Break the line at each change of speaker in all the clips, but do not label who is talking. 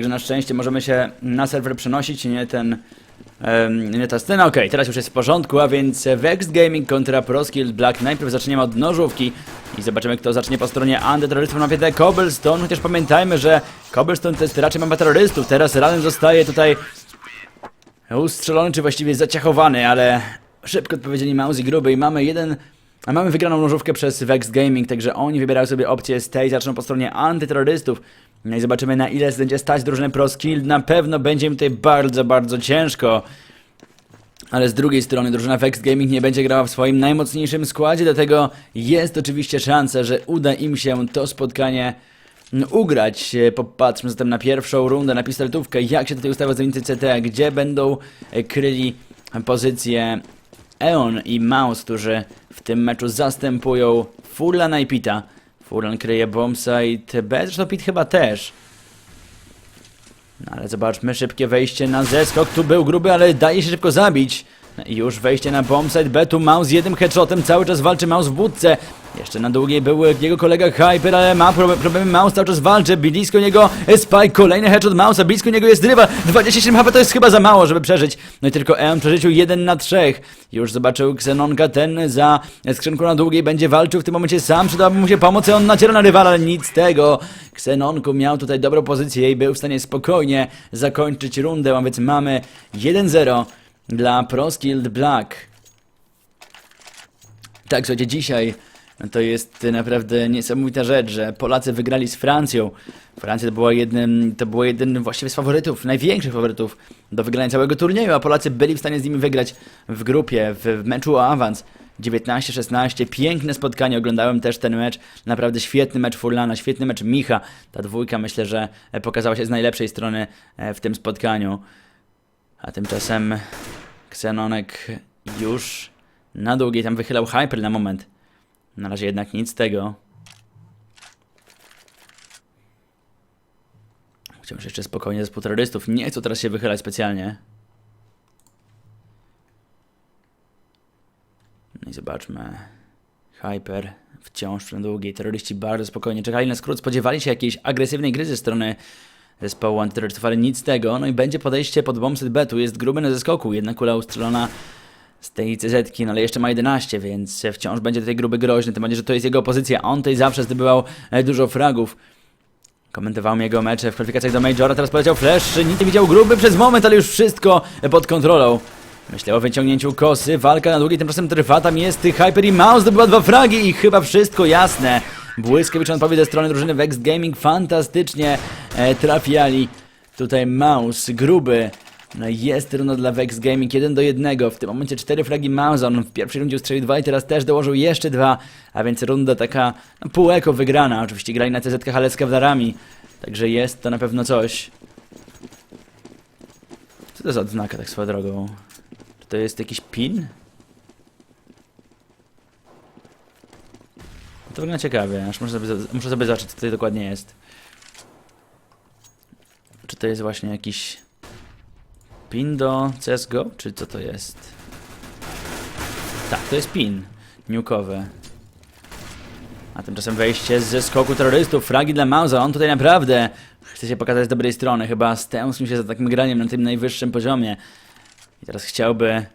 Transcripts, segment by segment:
że na szczęście możemy się na serwer przenosić, nie ten... nie ta scena, okej, teraz już jest w porządku, a więc Vex Gaming kontra ProSkill Black. Najpierw zaczniemy od nożówki i zobaczymy kto zacznie po stronie antyterrorystów na mapie Cobblestone, chociaż pamiętajmy, że Cobblestone to jest raczej mapa terrorystów, teraz Ranen zostaje tutaj ustrzelony, czy właściwie zaciachowany, ale szybko odpowiedzieli Mouse i Gruby i mamy jeden... A mamy wygraną nożówkę przez Vex Gaming, także oni wybierają sobie opcję z tej, zaczną po stronie antyterrorystów. No i zobaczymy na ile będzie stać drużynę ProSkill. Na pewno będzie im tutaj bardzo, bardzo ciężko. Ale z drugiej strony drużyna Vex Gaming nie będzie grała w swoim najmocniejszym składzie, dlatego jest oczywiście szansa, że uda im się to spotkanie mm, ugrać. E, Popatrzmy zatem na pierwszą rundę, na pistoletówkę, jak się tutaj ustawia zawodnicy CT, gdzie będą e, kryli pozycję Eon i Mouse, którzy w tym meczu zastępują Furlana i Pita. Furlan kryje bombsite B, zresztą Pit chyba też. No ale zobaczmy, szybkie wejście na zeskok, tu był gruby, ale daje się szybko zabić. No już wejście na bombsite B, tu Mouse z jednym headshotem, cały czas walczy Mouse w budce. Jeszcze na długiej był jego kolega Hyper, ale ma prob- problemy, Mouse cały czas walczy, blisko niego Spike, kolejny headshot Mouse'a, blisko niego jest rywal, 27 HP to jest chyba za mało, żeby przeżyć. No i tylko Eon przerzucił 1 na 3. Już zobaczył Xenonka, ten za skrzynką na długiej będzie walczył w tym momencie sam, przydałaby mu się pomoc on naciera na rywala, ale nic z tego. Xenonku miał tutaj dobrą pozycję i był w stanie spokojnie zakończyć rundę, a więc mamy 1-0 dla ProSkilled Black. Tak, słuchajcie, dzisiaj to jest naprawdę niesamowita rzecz, że Polacy wygrali z Francją. Francja to była jednym, to było jeden właściwie z faworytów, największych faworytów do wygrania całego turnieju, a Polacy byli w stanie z nimi wygrać w grupie, w, w meczu o awans. 19-16, piękne spotkanie, oglądałem też ten mecz, naprawdę świetny mecz Furlana, świetny mecz Micha, ta dwójka myślę, że e, pokazała się z najlepszej strony e, w tym spotkaniu. A tymczasem Xenonek już na długiej tam wychylał Hyper na moment. Na razie jednak nic z tego. Wciąż jeszcze spokojnie zespół terrorystów. Nie chcą teraz się wychylać specjalnie. No i zobaczmy. Hyper wciąż na długiej. Terroryści bardzo spokojnie czekali na skrót. Spodziewali się jakiejś agresywnej gry ze strony zespołu antyterrorystów, ale nic z tego. No i będzie podejście pod bombset B. Tu jest gruby na zeskoku. Jedna kula ustrzelona z tej cz no ale jeszcze ma 11, więc wciąż będzie tutaj gruby groźny. Tym bardziej, że to jest jego pozycja. On tutaj zawsze zdobywał e, dużo fragów. Komentowałem jego mecze w kwalifikacjach do Majora, teraz poleciał flash, nic nie widział gruby przez moment, ale już wszystko pod kontrolą. Myślę o wyciągnięciu kosy, walka na długiej, tymczasem trwa, tam jest Hyper i Mouse, zdobywa dwa fragi i chyba wszystko jasne. Błyskawiczna odpowiedź ze strony drużyny Vex Gaming, fantastycznie e, trafiali. Tutaj Mouse, gruby. No jest runda dla Vex Gaming 1 do 1. W tym momencie 4 fragi Mouse. On w pierwszej rundzie strzelił 2 i teraz też dołożył jeszcze 2. A więc runda taka no, pół eko wygrana. Oczywiście grali na CZ ale z. Także jest to na pewno coś. Co to za odznaka tak swoją drogą? Czy to jest jakiś pin? To wygląda ciekawie, aż muszę sobie, muszę sobie zobaczyć co tutaj dokładnie jest. Czy to jest właśnie jakiś pin do CSGO, czy co to jest? Tak, to jest pin niukowy. A tymczasem wejście ze skoku terrorystów, fragi dla Mausa, on tutaj naprawdę chce się pokazać z dobrej strony, chyba stęsknił się za takim graniem na tym najwyższym poziomie. I teraz chciałby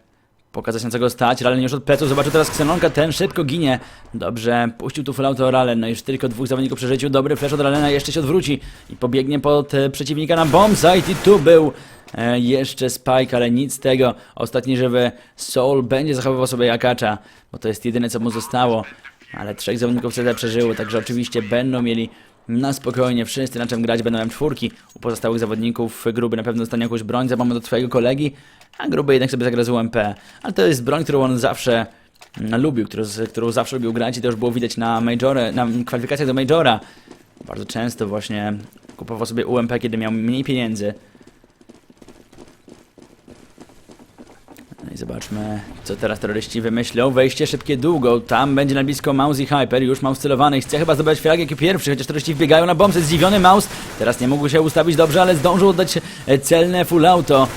pokazać na co go stać, Ralen już od pleców, zobaczył teraz Xenonka, ten szybko ginie. Dobrze, puścił tu full auto Ralen, no już tylko dwóch zawodników przy życiu, dobry flash od Ralena, jeszcze się odwróci i pobiegnie pod e, przeciwnika na bombsite i tu był e, jeszcze Spike, ale nic z tego. Ostatni żywy Soul będzie zachowywał sobie Jakacza, bo to jest jedyne co mu zostało. Ale trzech zawodników CD przeżyło, także oczywiście będą mieli na spokojnie wszyscy na czym grać, będą miał czwórki. U pozostałych zawodników gruby na pewno dostanie jakąś broń za moment od swojego kolegi, a gruby jednak sobie zagra z UMP. Ale to jest broń, którą on zawsze mm, lubił, którą, którą zawsze lubił grać i to już było widać na majorze, na kwalifikacjach do Majora. Bardzo często właśnie kupował sobie UMP, kiedy miał mniej pieniędzy. No i zobaczmy, co teraz terroryści wymyślą. Wejście szybkie długo, tam będzie na blisko Mouse i Hyper, już Mouse celowany i chce chyba zdobyć flag jak pierwszy, chociaż terroryści wbiegają na bombę, zdziwiony Mouse, teraz nie mógł się ustawić dobrze, ale zdążył oddać e, celne full auto.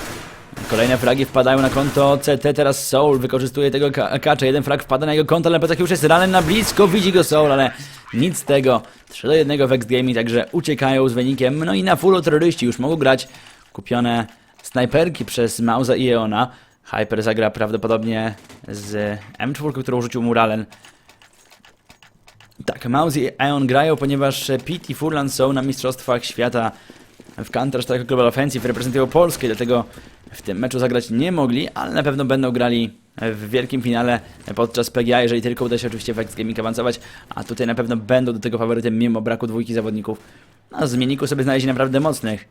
Kolejne fragi wpadają na konto CT, teraz Soul wykorzystuje tego ka- kacza, jeden frag wpada na jego konto, ale po już jest ranem na blisko, widzi go Soul, ale nic z tego. 3 do 1 Vex Gaming, także uciekają z wynikiem. No i na fullu terroryści już mogą grać kupione snajperki przez Mausa i Eona. Hyper zagra prawdopodobnie z M4, którą rzucił Muralen. Tak, Mouse i Eon grają, ponieważ Pete i Furlan są na Mistrzostwach Świata w Counter-Strike Global Offensive, reprezentują Polskę, dlatego w tym meczu zagrać nie mogli, ale na pewno będą grali w wielkim finale podczas PGA, jeżeli tylko uda się oczywiście Vex Gaming awansować, a tutaj na pewno będą do tego faworytem mimo braku dwójki zawodników. No, z sobie znaleźli naprawdę mocnych.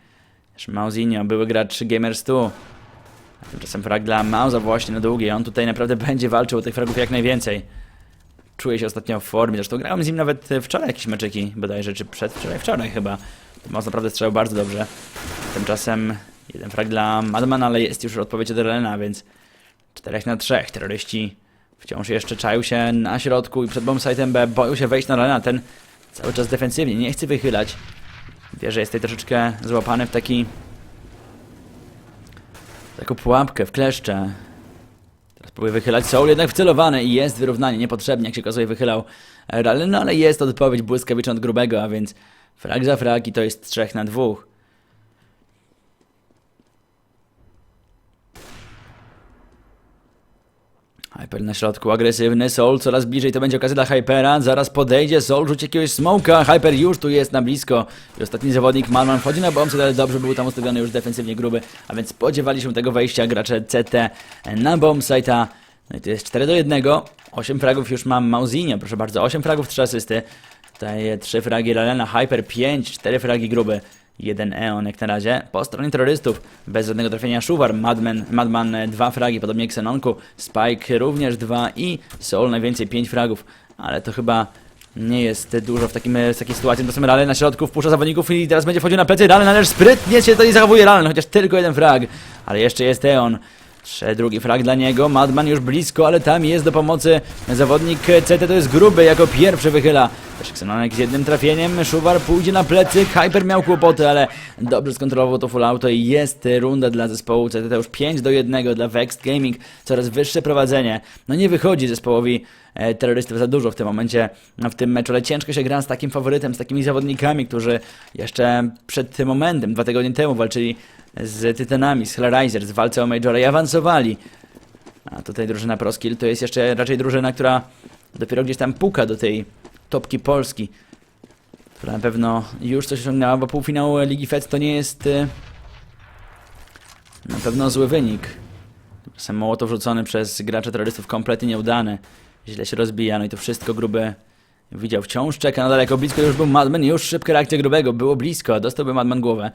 Mauzinho, były gracz Gamers 2. A tymczasem frag dla Mausa właśnie na długie. On tutaj naprawdę będzie walczył o tych fragów jak najwięcej. Czuje się ostatnio w formie, zresztą grałem z nim nawet wczoraj jakieś meczyki, bodajże, czy przedwczoraj, wczoraj chyba. Maus naprawdę strzelał bardzo dobrze. Tymczasem jeden frag dla Madman, ale jest już odpowiedź od Relena, więc 4 na 3. Terroryści wciąż jeszcze czają się na środku i przed bombsite'em B boją się wejść na Relena. Ten cały czas defensywnie, nie chce wychylać. Wie, że jest tutaj troszeczkę złapany w taki... taką pułapkę, w kleszcze. Teraz próbuje wychylać. Soul jednak wcelowany i jest wyrównanie. Niepotrzebnie, jak się okazuje, wychylał Ralen, no ale jest odpowiedź błyskawiczna od grubego, a więc frag za frag i to jest 3 na 2. Hyper na środku, agresywny, Soul coraz bliżej, to będzie okazja dla Hypera, zaraz podejdzie, Soul rzuci jakiegoś smoka, Hyper już tu jest na blisko. I ostatni zawodnik, Malman wchodzi na bombset, ale dobrze był tam ustawiony już defensywnie gruby, a więc spodziewali się tego wejścia gracze CT na bombsite'a, no i to jest 4 do 1, 8 fragów już mam Mauzinho, proszę bardzo, 8 fragów, 3 asysty, tutaj 3 fragi Lalena, Hyper 5, 4 fragi gruby, jeden Eon jak na razie. Po stronie terrorystów bez żadnego trafienia Szuwar, Madman, Madman e, dwa fragi, podobnie jak Xenonku, Spike również dwa i Soul najwięcej pięć fragów, ale to chyba nie jest dużo w, takim, w takiej sytuacji. Tymczasem Ralen na środku wpuszcza zawodników i teraz będzie wchodził na plecy. Ralen, ależ sprytnie się to nie zachowuje Ralen, chociaż tylko jeden frag, ale jeszcze jest Eon. Trze drugi frag dla niego, Madman już blisko, ale tam jest do pomocy zawodnik CT, to jest gruby, jako pierwszy wychyla. Też Xenonek z jednym trafieniem, Szuwar pójdzie na plecy, Hyper miał kłopoty, ale dobrze skontrolował to full auto i jest runda dla zespołu CT, to już 5 do 1 dla Vexed Gaming, coraz wyższe prowadzenie. No nie wychodzi zespołowi e, terrorystów za dużo w tym momencie, w tym meczu, ale ciężko się gra z takim faworytem, z takimi zawodnikami, którzy jeszcze przed tym momentem, dwa tygodnie temu walczyli z Tytanami, z Hellraisers w walce o Majora i awansowali. A tutaj drużyna Proskill to jest jeszcze raczej drużyna, która dopiero gdzieś tam puka do tej topki Polski. Która na pewno już coś osiągnęła, bo półfinał Ligi Fed to nie jest y, na pewno zły wynik. Tymczasem Mołotow rzucony przez gracza terrorystów kompletnie nieudany. Źle się rozbija, no i to wszystko gruby widział. Wciąż czeka na daleko, blisko już był Madman, już szybka reakcja grubego, było blisko, dostałby Madman głowę.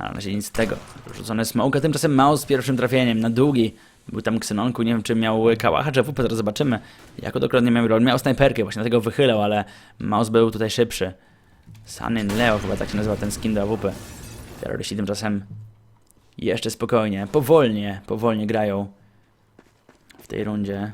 Na razie nic z tego. Rzucone smoke, tymczasem Maus z pierwszym trafieniem na długi. Był tam Xenonku, nie wiem czy miał kałacha czy WP, zaraz zobaczymy. Jako dokładnie miał rol. Miał snajperkę, właśnie dlatego wychylał, ale Maus był tutaj szybszy. Sanin Leo chyba tak się nazywa ten skin do AWP. Terroryści tymczasem jeszcze spokojnie, powolnie, powolnie grają w tej rundzie.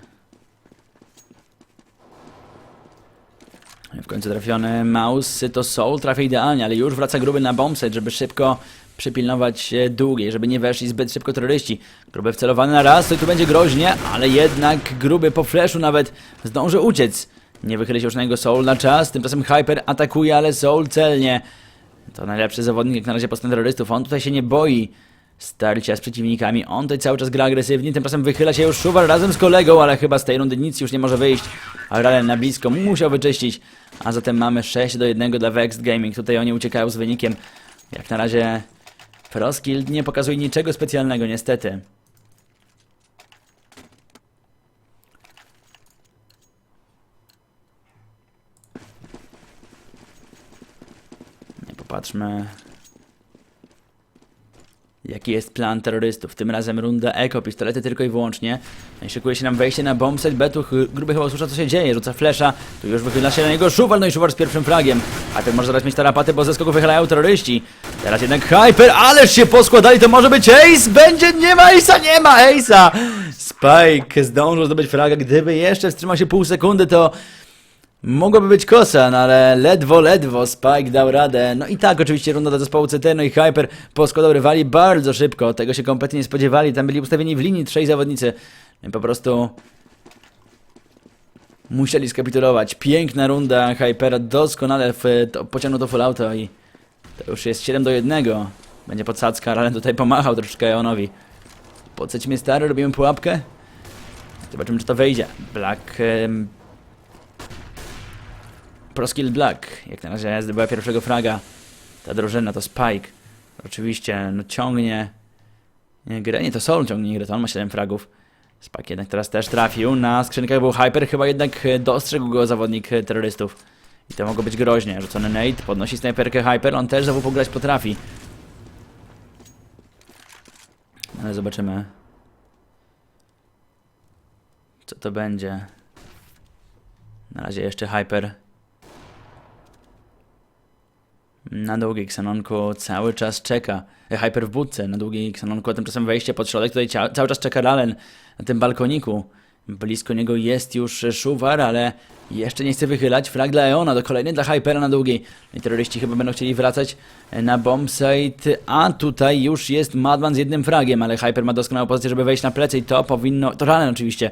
W końcu trafiony Maus to Soul trafia idealnie, ale już wraca gruby na bombset, żeby szybko przypilnować e, długiej, żeby nie weszli zbyt szybko terroryści. Gruby wcelowany na raz, i tu będzie groźnie, ale jednak gruby po flashu nawet zdąży uciec. Nie wychyli się już na niego Soul na czas, tymczasem Hyper atakuje, ale Soul celnie. To najlepszy zawodnik jak na razie po terrorystów, on tutaj się nie boi starcia z przeciwnikami. On tutaj cały czas gra agresywnie, tymczasem wychyla się już Szuwar razem z kolegą, ale chyba z tej rundy nic już nie może wyjść. Ralen na blisko musiał wyczyścić, a zatem mamy 6 do 1 dla Vexed Gaming. Tutaj oni uciekają z wynikiem. Jak na razie Froskild nie pokazuje niczego specjalnego, niestety. Nie popatrzmy. Jaki jest plan terrorystów? Tym razem runda eko, pistolety tylko i wyłącznie. No szykuje się nam wejście na bombset, Betu ch- gruby chyba usłyszał co się dzieje, rzuca flesza, tu już wychyla się na niego Szuwar, no i Szuwar z pierwszym fragiem. A ten może zaraz mieć tarapaty, bo ze skoku wychylają terroryści. Teraz jednak Hyper, ależ się poskładali, to może być Ace, będzie, nie ma Ace'a, nie ma Ace'a! Spike zdążył zdobyć fraga, gdyby jeszcze wstrzymał się pół sekundy, to Mogłoby być kosa, no ale ledwo, ledwo Spike dał radę. No i tak oczywiście runda do zespołu CT, no i Hyper poskładał rywali bardzo szybko. Tego się kompletnie nie spodziewali. Tam byli ustawieni w linii trzej zawodnicy. Po prostu musieli skapitulować. Piękna runda Hypera, doskonale w, to, pociągnął to full auto i to już jest 7 do 1. Będzie podsadzka, ale tutaj pomachał troszeczkę Eonowi. Podcećmy stary, robimy pułapkę. Zobaczymy, czy to wejdzie. Black... Proskill Black. Jak na razie zdobyła pierwszego fraga. Ta drużyna to Spike. Oczywiście, no ciągnie... Nie, grę, nie, to Soul ciągnie grę, to on ma 7 fragów. Spike jednak teraz też trafił. Na skrzynkach był Hyper, chyba jednak dostrzegł go zawodnik terrorystów. I to mogło być groźnie. Rzucony Nate, podnosi snajperkę Hyper, on też znowu pograć potrafi. Ale zobaczymy. Co to będzie? Na razie jeszcze Hyper. Na długi Xenonku cały czas czeka. Hyper w budce na długi Xenonku, a tymczasem wejście pod środek. Tutaj cały czas czeka Ralen na tym balkoniku. Blisko niego jest już Szuwar, ale jeszcze nie chce wychylać. Flag dla Eona, to kolejny dla Hypera na długi. I terroryści chyba będą chcieli wracać na bombsite, a tutaj już jest Madman z jednym fragiem, ale Hyper ma doskonałą pozycję, żeby wejść na plecy i to powinno... To Ralen oczywiście.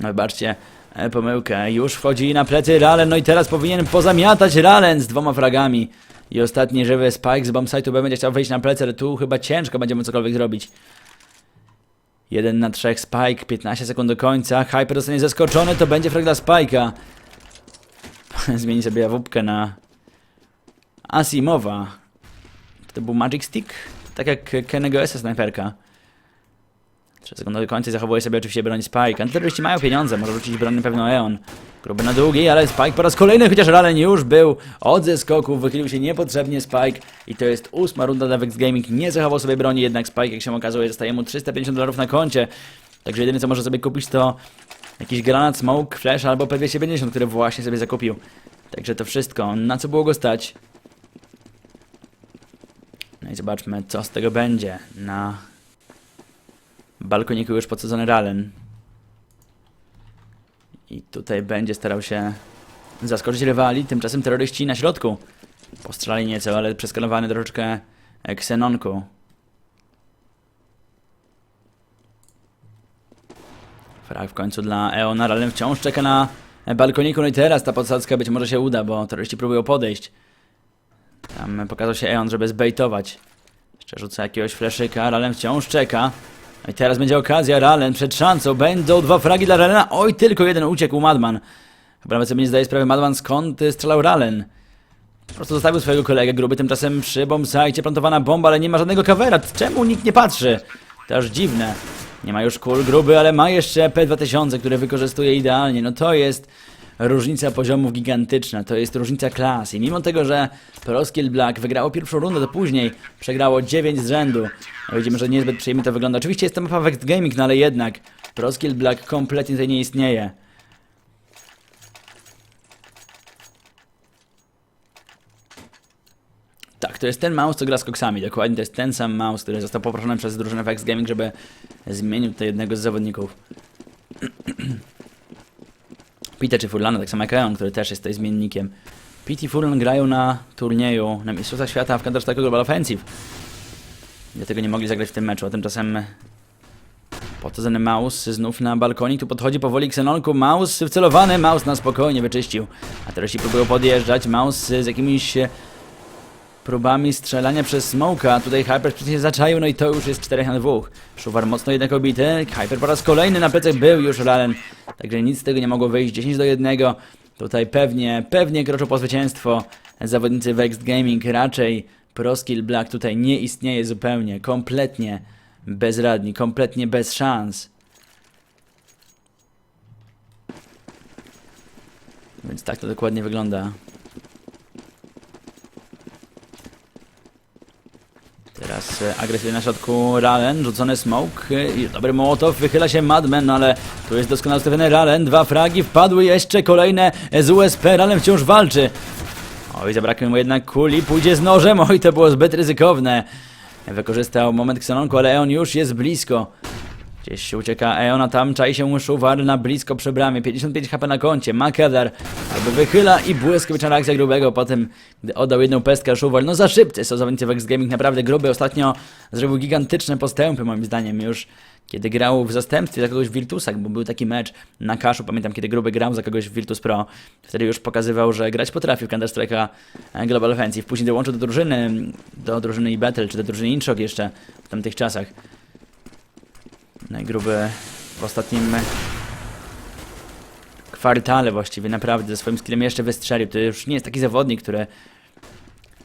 No wybaczcie, e, pomyłkę. Już wchodzi na plecy Ralen, no i teraz powinien pozamiatać Ralen z dwoma fragami. I ostatni żywy Spike z bombsite'u B będzie chciał wejść na plecy, ale tu chyba ciężko będziemy cokolwiek zrobić. 1 na 3 Spike, 15 sekund do końca. Hyper zostanie zaskoczony, to będzie frag dla Spike'a. Zmieni sobie jawówkę na Asimowa. To był Magic Stick? Tak jak Kennego S snajperka. 3 sekundy do końca zachowuje sobie oczywiście broń Spike. Antyterroryści mają pieniądze, może rzucić broń na pewno Eon. Gruby na długi, ale Spike po raz kolejny, chociaż Ralen już był od zeskoków, wychylił się niepotrzebnie Spike i to jest ósma runda dla Vex Gaming. Nie zachował sobie broni, jednak Spike, jak się okazuje, zostaje mu 350 dolarów na koncie. Także jedyne co może sobie kupić to jakiś granat, smoke, flash albo P250, który właśnie sobie zakupił. Także to wszystko. Na co było go stać? No i zobaczmy, co z tego będzie. Na balkoniku już podsadzony Ralen. I tutaj będzie starał się zaskoczyć rywali. Tymczasem terroryści na środku. Postrzelali nieco, ale przeskalowany troszeczkę Xenonku. Frag w końcu dla Eona, Ralen wciąż czeka na balkoniku. No i teraz ta podsadzka być może się uda, bo terroryści próbują podejść. Tam pokazał się Eon, żeby zbejtować. Jeszcze rzuca jakiegoś fleszyka, Ralen wciąż czeka. I teraz będzie okazja, Ralen przed szansą, będą dwa fragi dla Ralena, oj, tylko jeden uciekł Madman. Chyba nawet sobie nie zdaje sprawy Madman, skąd strzelał Ralen. Po prostu zostawił swojego kolegę gruby, tymczasem przy bombsite plantowana bomba, ale nie ma żadnego kawera, czemu nikt nie patrzy? To aż dziwne. Nie ma już kul gruby, ale ma jeszcze P2000, które wykorzystuje idealnie, no to jest różnica poziomów gigantyczna, to jest różnica klas i mimo tego, że Proskill Black wygrało pierwszą rundę, to później przegrało 9 z rzędu. No widzimy, że niezbyt przyjemnie to wygląda. Oczywiście jest to mapa Vex Gaming, no ale jednak Proskill Black kompletnie tutaj nie istnieje. Tak, to jest ten mouse, co gra z koksami, dokładnie to jest ten sam mouse, który został poproszony przez drużynę Vex Gaming, żeby zmienił tutaj jednego z zawodników. Peter czy Furlana, tak samo jak Eon, który też jest tutaj zmiennikiem. Pete i Furlan grają na turnieju na Mistrzostwach Świata w Counter-Strike Global Offensive. Dlatego nie mogli zagrać w tym meczu, a tymczasem Potodzony Maus znów na balkonik, tu podchodzi powoli Xenonku, Maus wcelowany, Maus na spokojnie wyczyścił. A teraz ci próbują podjeżdżać, Maus z jakimiś próbami strzelania przez Smoka, tutaj Hyper się zaczaił, no i to już jest 4 na 2. Szuwar mocno jednak obity, Hyper po raz kolejny na plecach był już Ralen, także nic z tego nie mogło wyjść, 10 do 1. Tutaj pewnie, pewnie kroczą po zwycięstwo zawodnicy Vex Gaming, raczej Proskill Black tutaj nie istnieje zupełnie, kompletnie bezradni, kompletnie bez szans. Więc tak to dokładnie wygląda. Teraz e, agresywnie na środku Ralen, rzucony smoke e, i dobry Mołotow, wychyla się Madman, no ale tu jest doskonale ustawiony Ralen, dwa fragi, wpadły jeszcze kolejne z USP, Ralen wciąż walczy. Oj, zabrakło mu jednak kuli, pójdzie z nożem, oj, to było zbyt ryzykowne. Wykorzystał moment Xenonku, ale on już jest blisko. Gdzieś się ucieka Eona, tam czai się Szuwar na blisko przy bramie, 55 HP na koncie, Makedar albo wychyla i błyskawiczna reakcja grubego, potem gdy oddał jedną pestkę Szuwar, no za szybcy są zawodnicy w X-Gaming, naprawdę gruby ostatnio zrobił gigantyczne postępy moim zdaniem już, kiedy grał w zastępstwie za kogoś w Virtusach, bo był taki mecz na Kaszu, pamiętam kiedy gruby grał za kogoś w Virtus Pro, wtedy już pokazywał, że grać potrafi w Counter Strike'a Global Offensive, później dołączył do drużyny, do drużyny e-Battle, czy do drużyny Inchok jeszcze w tamtych czasach. Najgruby w ostatnim kwartale właściwie naprawdę ze swoim skillem jeszcze wystrzelił. To już nie jest taki zawodnik, który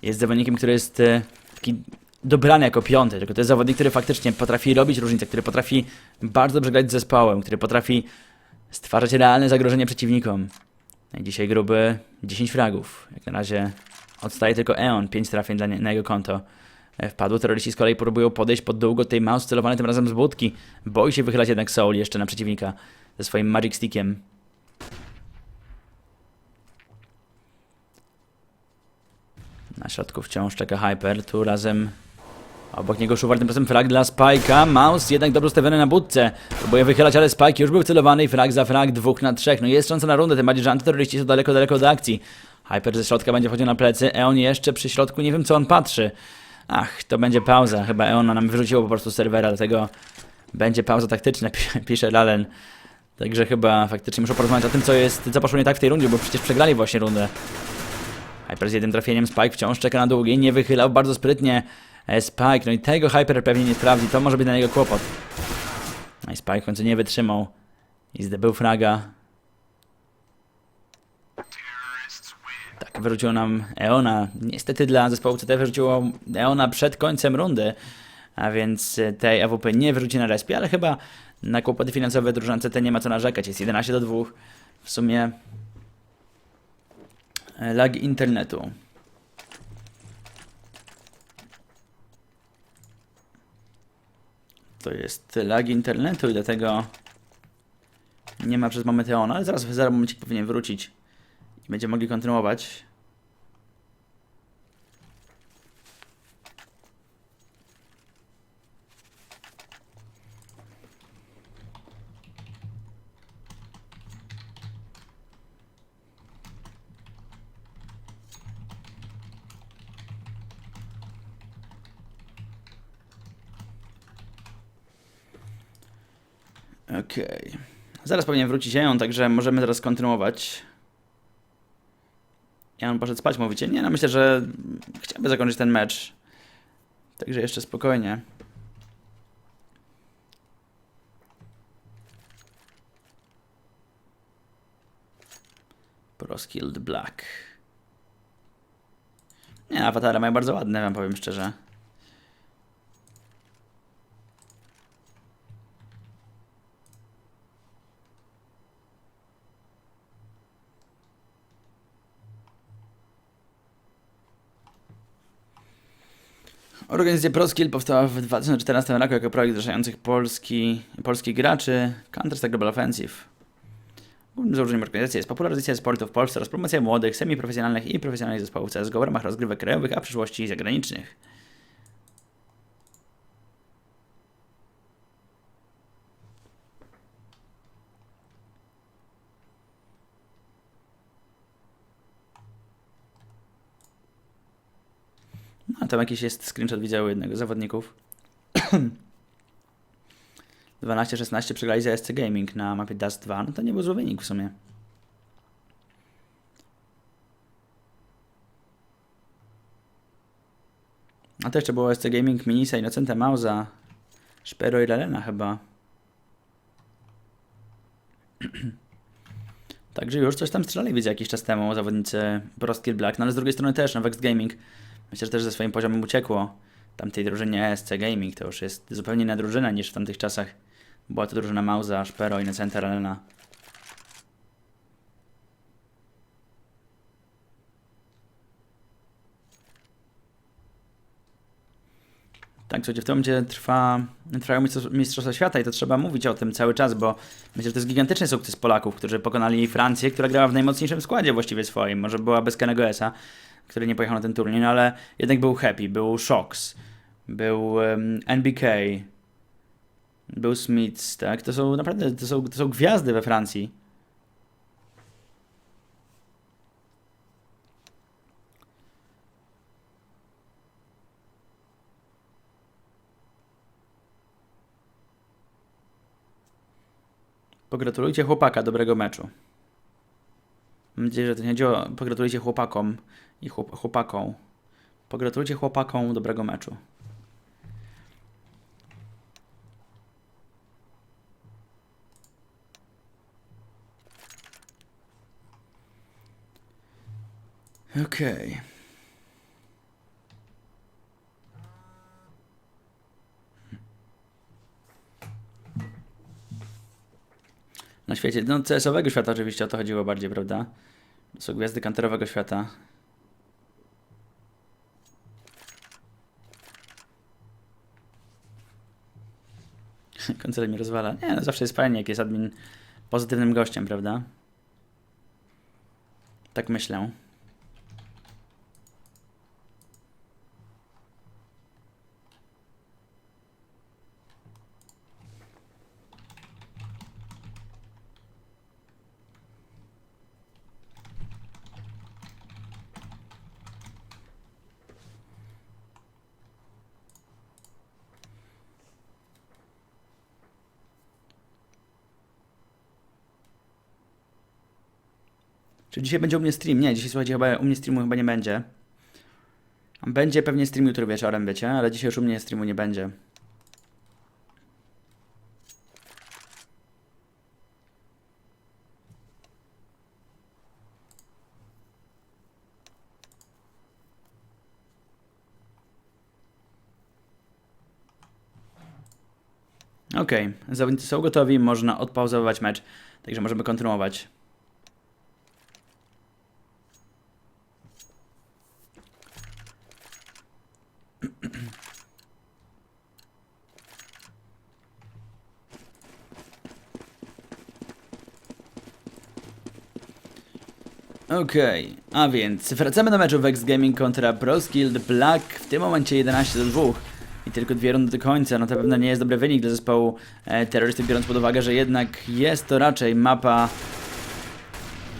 jest zawodnikiem, który jest e, taki dobrany jako piąty, tylko to jest zawodnik, który faktycznie potrafi robić różnicę, który potrafi bardzo dobrze grać z zespołem, który potrafi stwarzać realne zagrożenie przeciwnikom. No dzisiaj gruby 10 fragów. Jak na razie odstaje tylko Eon, 5 trafień dla na jego konto. E, Wpadło, terroryści z kolei próbują podejść pod długo tej mouse celowany tym razem z budki. Boi się wychylać jednak Soul jeszcze na przeciwnika ze swoim Magic Stickiem. Na środku wciąż czeka Hyper, tu razem obok niego Szuwar, tym razem frag dla Spike'a. Mouse jednak dobrze ustawiony na budce. Próbuje wychylać, ale Spike już był celowany i frag za frag, dwóch na trzech. No jest szansa na rundę, tym bardziej, że antyterroryści są daleko, daleko od akcji. Hyper ze środka będzie wchodził na plecy, Eon jeszcze przy środku, nie wiem co on patrzy. Ach, to będzie pauza. Chyba Eona nam wyrzuciło po prostu serwera, dlatego będzie pauza taktyczna, pi- pisze Lalen. Także chyba faktycznie muszę porozmawiać o tym, co jest, co poszło nie tak w tej rundzie, bo przecież przegrali właśnie rundę. Hyper z jednym trafieniem, Spike wciąż czeka na długi, nie wychylał bardzo sprytnie e, Spike, no i tego Hyper pewnie nie sprawdzi, to może być dla niego kłopot. No i Spike w końcu nie wytrzymał i zdobył fraga. Tak, wyrzuciło nam Eona. Niestety dla zespołu CT wyrzuciło Eona przed końcem rundy, a więc e, tej AWP nie wyrzuci na respie, ale chyba na kłopoty finansowe drużyna CT nie ma co narzekać. Jest 11 do 2. W sumie e, lag internetu. To jest lag internetu i dlatego nie ma przez moment Eona, ale zaraz za momencik powinien wrócić będziemy mogli kontynuować. Okej. Zaraz powinien wrócić Eon, także możemy teraz kontynuować. Ja on poszedł spać, mówicie? Nie, no myślę, że chciałby zakończyć ten mecz. Także jeszcze spokojnie. Proskilled Black. Nie, awatary mają bardzo ładne, wam powiem szczerze. Organizacja ProSkill powstała w 2014 roku jako projekt zrzeszających polski, polskich graczy Counter-Strike Global Offensive. Głównym założeniem organizacji jest popularyzacja sportu w Polsce oraz promocja młodych, semiprofesjonalnych i profesjonalnych zespołów CSGO w ramach rozgrywek krajowych, a w przyszłości zagranicznych. Tam jakiś jest screenshot widział jednego z zawodników. 12-16 przegrali za SC Gaming na mapie Dust 2. No to nie był zły wynik w sumie. A to jeszcze było SC Gaming, Minisa, Innocenta Mauza, Szpero i Lalena chyba. Także już coś tam strzelali, widzę, jakiś czas temu zawodnicy Prostkill Black, no ale z drugiej strony też, no Vex Gaming Myślę, że też ze swoim poziomem uciekło. Tamtej drużynie ESC Gaming to już jest zupełnie inna drużyna niż w tamtych czasach. Była to drużyna Mauza, Szpero i Necenta Arena. Tak, słuchajcie, w tym momencie trwa, trwają mistrzostw- Mistrzostwa Świata i to trzeba mówić o tym cały czas, bo myślę, że to jest gigantyczny sukces Polaków, którzy pokonali Francję, która grała w najmocniejszym składzie właściwie swoim. Może była bez Kenego który nie pojechał na ten turniej, no ale jednak był Happy, był Shox, był em, NBK, Był Smith, tak? To są naprawdę, to są, to są gwiazdy we Francji. Pogratulujcie chłopaka dobrego meczu. Mam nadzieję, że to nie o pogratulujcie chłopakom i chłop chłopakom. Pogratulujcie chłopakom dobrego meczu. Okej. Na świecie, no CS-owego świata oczywiście o to chodziło bardziej, prawda? Są gwiazdy kanterowego świata. Koncert mi rozwala. Nie, no zawsze jest fajnie, jak jest admin pozytywnym gościem, prawda? Tak myślę. Dzisiaj będzie u mnie stream? Nie, dzisiaj słuchajcie, chyba u mnie streamu chyba nie będzie. Będzie pewnie stream jutro wieczorem, wiecie, ale dzisiaj już u mnie streamu nie będzie. Okej, zawodnicy są gotowi, można odpauzować mecz, także możemy kontynuować. Okej, a więc wracamy do meczu Vex Gaming kontra Proskilled Black. W tym momencie 11 do 2 i tylko dwie rundy do końca. No to pewno nie jest dobry wynik dla zespołu e, biorąc pod uwagę, że jednak jest to raczej mapa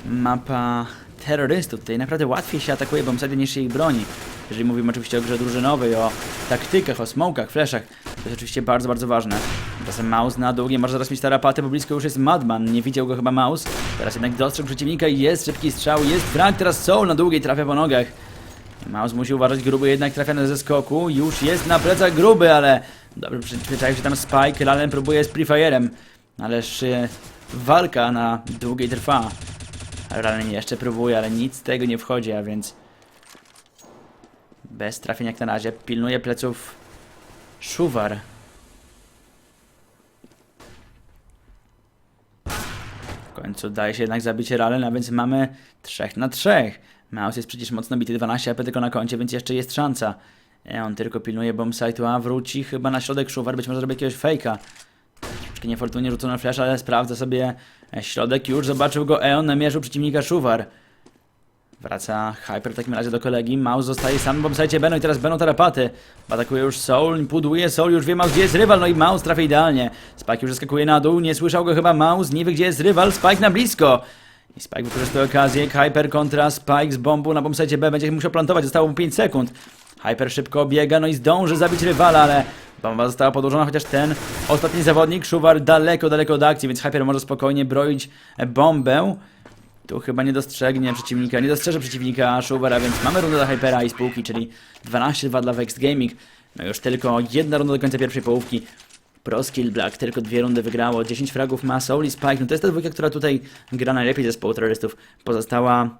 mapa terrorystów. Tutaj naprawdę łatwiej się atakuje bombsady niż się ich broni. Jeżeli mówimy oczywiście o grze drużynowej, o taktykach, o smokach, flashach, to jest oczywiście bardzo, bardzo ważne. Czasem Maus na długie może zaraz mieć tarapaty, bo blisko już jest Madman. Nie widział go chyba Maus. Teraz jednak dostrzegł przeciwnika i jest szybki strzał, jest frag, teraz Soul na długiej trafia po nogach. Maus musi uważać, gruby jednak trafia na ze skoku. Już jest na plecach gruby, ale dobrze przyzwyczaił się tam Spike. Lalen próbuje z Prefirem, ależ e, walka na długiej trwa. Lalen jeszcze próbuje, ale nic z tego nie wchodzi, a więc bez trafienia jak na razie. Pilnuje pleców Szuwar. Końcu daje się jednak zabić Ralen, a więc mamy 3 na 3. Maus jest przecież mocno bity, 12 AP tylko na koncie, więc jeszcze jest szansa. E, on tylko pilnuje bombsite'u, a wróci chyba na środek Szuwar, być może zrobi jakiegoś fejka. Troszeczkę niefortunnie rzucono flash, ale sprawdza sobie e, środek już, zobaczył go Eon, namierzył przeciwnika Szuwar. Wraca Hyper w takim razie do kolegi. Maus zostaje sam w bombsite Beno i teraz Beno tarapaty. Atakuje już Soul, pudłuje Soul, już wie Maus gdzie jest rywal, no i Maus trafia idealnie. Spike już zaskakuje na dół, nie słyszał go chyba Maus, nie wie gdzie jest rywal, Spike na blisko. I Spike wykorzystuje okazję, Hyper kontra Spike z bombu na bombsite B, będzie musiał plantować, zostało mu 5 sekund. Hyper szybko biega, no i zdąży zabić rywala, ale bomba została podłożona, chociaż ten ostatni zawodnik, Szuwar, daleko, daleko od akcji, więc Hyper może spokojnie broić bombę. Tu chyba nie dostrzegnie przeciwnika, nie dostrzeże przeciwnika Schubera, więc mamy rundę dla Hypera i spółki, czyli 12-2 dla Vex Gaming. No już tylko jedna runda do końca pierwszej połówki. Pro Skill Black tylko dwie rundy wygrało, 10 fragów ma Soul i Spike. No to jest ta dwójka, która tutaj gra najlepiej zespołu terrorystów. Pozostała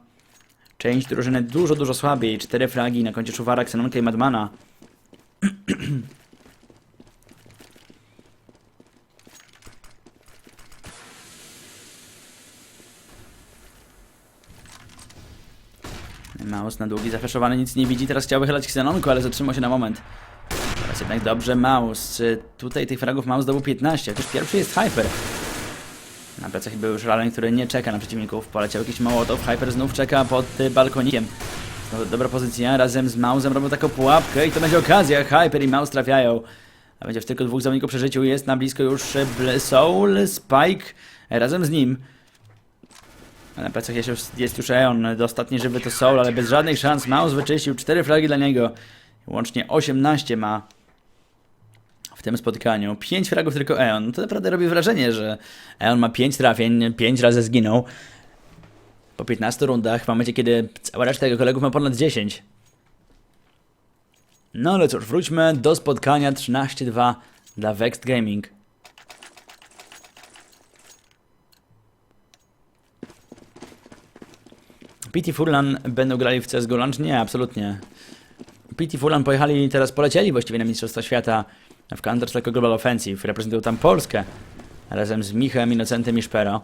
część drużyny dużo, dużo słabiej. Cztery fragi na koncie Szuwara, Xenonka i Madmana. Maus na długi zafeszowany, nic nie widzi, teraz chciał wychylać Xenonku, ale zatrzymał się na moment. Teraz jednak dobrze Maus. Czy tutaj tych fragów Maus zdobył 15, chociaż pierwszy jest Hyper. Na plecach był już Ralen, który nie czeka na przeciwników. Poleciał jakiś Mołotow, Hyper znów czeka pod y, balkonikiem. No, dobra pozycja, razem z Mausem robią taką pułapkę i to będzie okazja. Hyper i Maus trafiają. A będzie w tylko dwóch zawodników przy życiu. Jest na blisko już Soul, Spike razem z nim. Na plecach jest już, jest już Eon. Do ostatniej żywy to Soul, ale bez żadnych szans. Mouse wyczyścił cztery flagi dla niego. Łącznie 18 ma w tym spotkaniu. 5 fragów tylko Eon. To naprawdę robi wrażenie, że Eon ma 5 trafień, 5 razy zginął. Po 15 rundach, w momencie kiedy cała reszta jego kolegów ma ponad 10. No ale cóż, wróćmy do spotkania 13-2 dla Vexed Gaming. PT Furlan będą grali w CSGO Lunch? Nie, absolutnie. PT Furlan pojechali teraz, polecieli właściwie na Mistrzostwa Świata w Counter-Strike Global Offensive. Reprezentują tam Polskę razem z Michem, Innocentem i Szpero.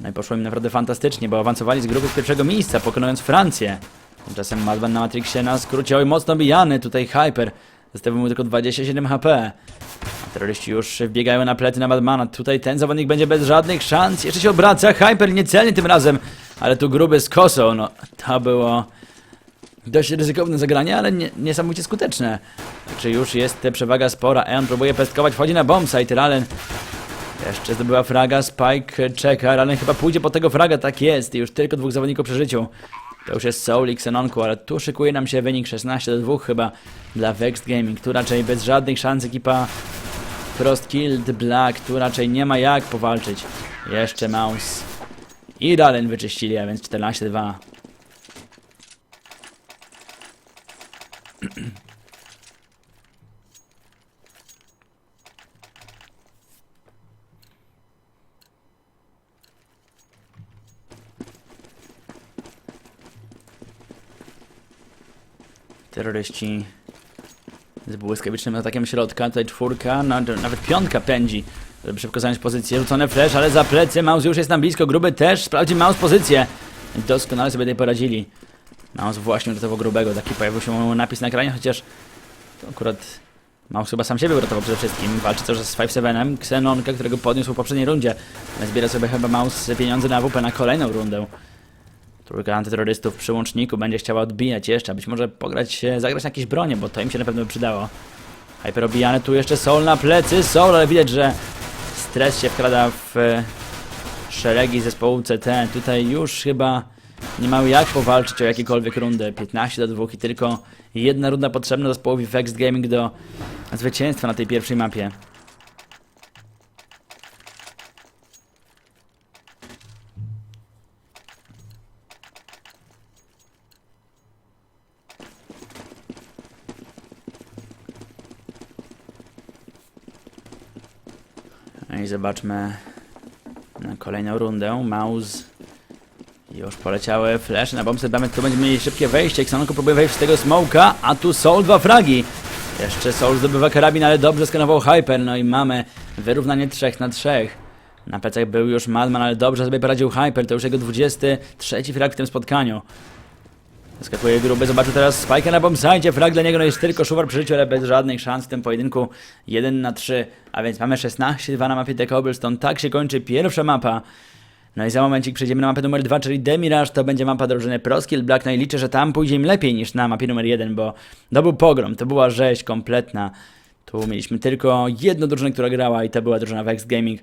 No i poszło im naprawdę fantastycznie, bo awansowali z grupy z pierwszego miejsca, pokonując Francję. Tymczasem Madman na Matrixie na skrócie, oj mocno bijany, tutaj Hyper. Zostawił mu tylko 27 HP. A terroryści już wbiegają na plety na Madmana. Tutaj ten zawodnik będzie bez żadnych szans. Jeszcze się obraca, Hyper niecelnie tym razem. Ale tu gruby z kosą, no to było dość ryzykowne zagranie, ale nie, niesamowicie skuteczne. Czy już jest przewaga spora? Eon próbuje pestkować, wchodzi na bombsite, Ralen jeszcze zdobyła fraga, Spike czeka, Ralen chyba pójdzie po tego fraga, tak jest, już tylko dwóch zawodników przy życiu. To już jest Soul i Xenonku, ale tu szykuje nam się wynik 16 do 2 chyba dla Vexed Gaming, tu raczej bez żadnych szans ekipa Frost Killed Black, tu raczej nie ma jak powalczyć. Jeszcze Mouse i Ralen wyczyścili, a więc 14 2. Terroryści z błyskawicznym atakiem środka, tutaj czwórka, nawet piątka pędzi, żeby szybko zająć pozycję, rzucony flash, ale za plecy, Mouse już jest tam blisko, gruby też, sprawdzi Mouse pozycję. Doskonale sobie tutaj poradzili. Mouse właśnie uratował grubego, taki pojawił się napis na ekranie, chociaż to akurat Mouse chyba sam siebie uratował przede wszystkim. Walczy też z 5-7, Xenonka, którego podniósł w poprzedniej rundzie. Zbiera sobie chyba Mouse pieniądze na WP na kolejną rundę. Trójka antyterrorystów przy łączniku będzie chciała odbijać jeszcze, być może pograć, e, zagrać na jakieś bronie, bo to im się na pewno by przydało. Hyper obijany, tu jeszcze Soul na plecy, Soul, ale widać, że stres się wkrada w e, szeregi zespołu CT. Tutaj już chyba nie mają jak powalczyć o jakiekolwiek rundę. 15 do 2 i tylko jedna runda potrzebna zespołowi Vex Gaming do zwycięstwa na tej pierwszej mapie. I zobaczmy kolejną rundę. Mouse już poleciały flash na bombset. Damy, tu będziemy mieli szybkie wejście. Xanonko próbuje wejść z tego smoka, a tu Soul dwa fragi. Jeszcze Soul zdobywa karabin, ale dobrze skanował Hyper. No i mamy wyrównanie 3 na 3. Na plecach był już Madman, ale dobrze sobie poradził Hyper. To już jego 23 frag w tym spotkaniu. Zaskakuje gruby, zobaczył teraz Spike na bombsite, frag dla niego, no jest tylko Szuwar przy życiu, ale bez żadnych szans w tym pojedynku 1 na 3, a więc mamy 16-2 na mapie The Cobblestone, tak się kończy pierwsza mapa. No i za momencik przejdziemy na mapę numer 2, czyli Demirage, to będzie mapa drużyny Proskill Black, no i liczę, że tam pójdzie im lepiej niż na mapie numer 1, bo to był pogrom, to była rzeź kompletna. Tu mieliśmy tylko jedną drużynę, która grała i to była drużyna Vex Gaming.